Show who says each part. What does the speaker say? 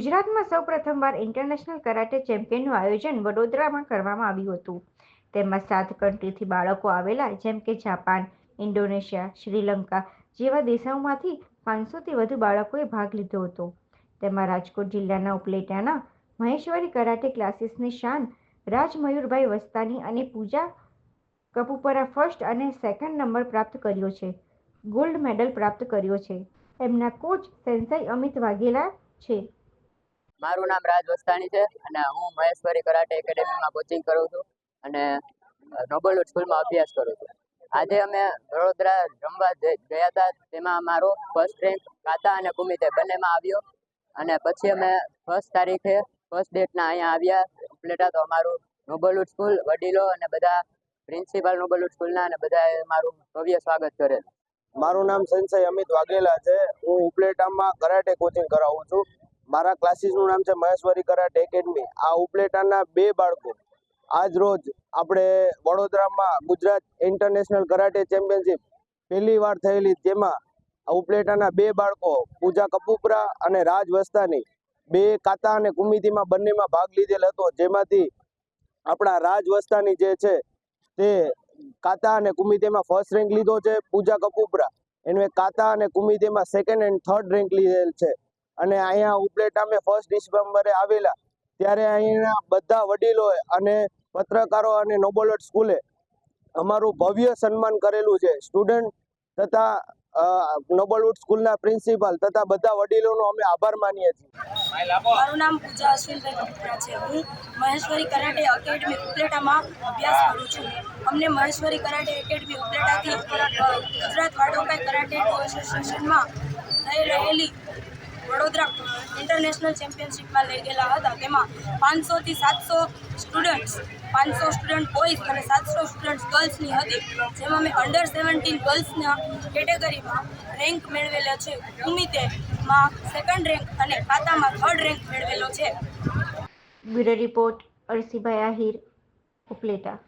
Speaker 1: ગુજરાતમાં સૌ પ્રથમવાર ઇન્ટરનેશનલ કરાટે ચેમ્પિયનનું આયોજન વડોદરામાં કરવામાં આવ્યું હતું. તેમાં સાત કન્ટ્રીથી બાળકો આવેલા, જેમ કે જાપાન, ઇન્ડોનેશિયા, શ્રીલંકા જેવા દેશોમાંથી પાંચસોથી વધુ બાળકોએ ભાગ લીધો હતો. તેમાં રાજકોટ જિલ્લાના ઉપલેટાના મહેશ્વરી કરાટે ક્લાસીસની શાન રાજ મયુરભાઈ વસ્તાની અને પૂજા કપૂપરા ફર્સ્ટ અને સેકન્ડ નંબર પ્રાપ્ત કર્યો છે. ગોલ્ડ મેડલ પ્રાપ્ત કર્યો છે. એમના કોચ સેન્સાઈ અમિત વાઘેલા છે.
Speaker 2: મારું નામ રાજ વસ્તાણી છે અને હું મહેશ્વરી કરાટે એકેડેમીમાં કોચિંગ કરું છું અને નોબલવુડ સ્કૂલમાં અભ્યાસ કરું છું. આજે અમે વડોદરા રમવા ગયા હતા, તેમાં અમારો ફર્સ્ટ રેન્ક કાતા અને કુમિતે બંનેમાં આવ્યો અને પછી અમે ફર્સ્ટ તારીખે ફર્સ્ટ ડેટના અહીંયા આવ્યા ઉપલેટા તો અમારું નોબલવુડ સ્કૂલ, વડીલો અને બધા પ્રિન્સિપાલ નોબલવુડ સ્કૂલના અને બધાએ મારું ભવ્ય સ્વાગત કરેલ.
Speaker 3: મારું નામ સંસય અમિત વાઘેલા છે. હું ઉપલેટામાં કરાટે કોચિંગ કરાવું છું. મારા ક્લાસીસનું નામ છે મહેશ્વરી કરાટે એકેડમી આ ઉપલેટાના બે બાળકો આજ રોજ આપણે વડોદરામાં ગુજરાત ઇન્ટરનેશનલ કરાટે ચેમ્પિયનશિપ પહેલી વાર થયેલી આ ઉપલેટાના બે બાળકો પૂજા કપૂપરા અને રાજ વસ્તાની બે કાતા અને કુમિતીમાં બંનેમાં ભાગ લીધેલ હતો. જેમાંથી આપણા રાજ વસ્તાની જે છે તે કાતા અને કુમિતેમાં ફર્સ્ટ રેન્ક લીધો છે પૂજા કપૂપરા. એને કાતા અને કુમિતેમાં સેકન્ડ એન્ડ થર્ડ રેન્ક લીધેલ છે. અને અહીંયા ઉપલેટા અમે ફર્સ્ટ ડિસેમ્બરે આવેલા. ત્યારે અહીંના બધા વડીલોએ અને પત્રકારો અને નોબોલટ સ્કૂલે અમારું ભવ્ય સન્માન કરેલું છે. સ્ટુડન્ટ તથા નોબલવુડ સ્કૂલના પ્રિન્સિપાલ તથા બધા વડીલોનો અમે આભાર માનીએ છીએ.
Speaker 4: મારું નામ પૂજા અશ્વિનભાઈ કપૂરા છે. હું મહેશ્વરી કરાટે એકેડમી ઉપલેટામાં અભ્યાસ કરું છું. અમને મહેશ્વરી કરાટે એકેડમી ઉપલેટાથી ગુજરાત વાડોકાઈ કરાટે એસોસિએશનમાં થઈ રહેલી ઇન્ટરનેશનલ ચેમ્પિયનશિપમાં લઈ ગયેલા હતા. તેમાં પાંચસોથી સાતસો સ્ટુડન્ટ્સ પાંચસો સ્ટુડન્ટ બોયઝ અને સાતસો સ્ટુડન્ટ્સ ગર્લ્સની હતી. જેમાં મેં અંડર સેવન્ટીન ગર્લ્સના કેટેગરીમાં રેન્ક મેળવેલો છે. ઉમિતેમાં સેકન્ડ રેન્ક અને પાતામાં થર્ડ રેન્ક મેળવેલો છે.
Speaker 1: Bureau report Arsibhai Ahir Upleta.